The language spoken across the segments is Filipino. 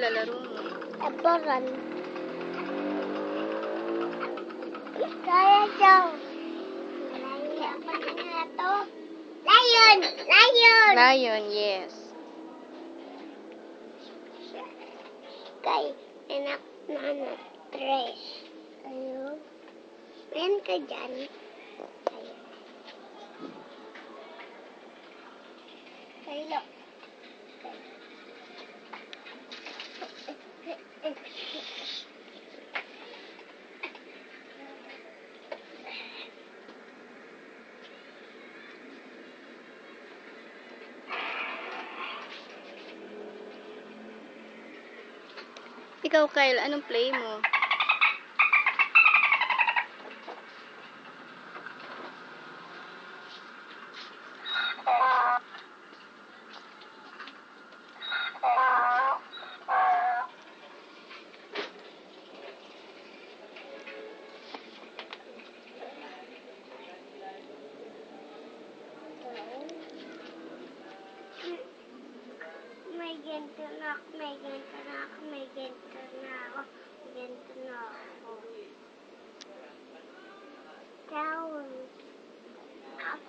lalaro mo? Abaran. Kaya daw. Lion. Ano? Lion! Lion! Yes. Kay anak na anak. Tres. Ayun. Meron ka dyan. Ayun. Kaya. Ikaw, Kyle, anong play mo? Ganito na ako, may ganito na ako, may ganito na ako, may ganito na ako. Down. Up.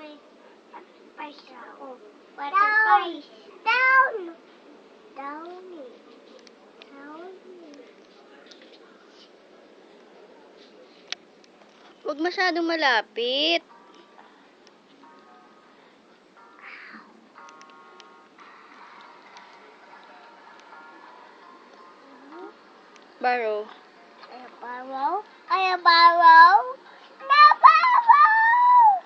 May spice ako. What spice? Down. Down. Down. Huwag masyadong malapit. Barrow. Ay, barrow. Ay, barrow. Na barrow.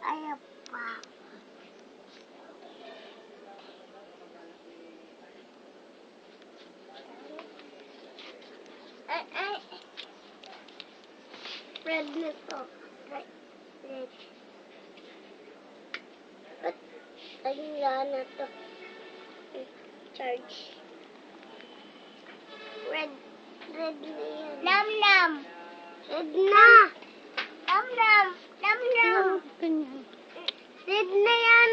Ay, barrow. Ay, ay. Red na to. Red. Red. Ba't ayun na to? Charge. Nam nam. Sidna. Nam nam. Nam nam. Sidna yan.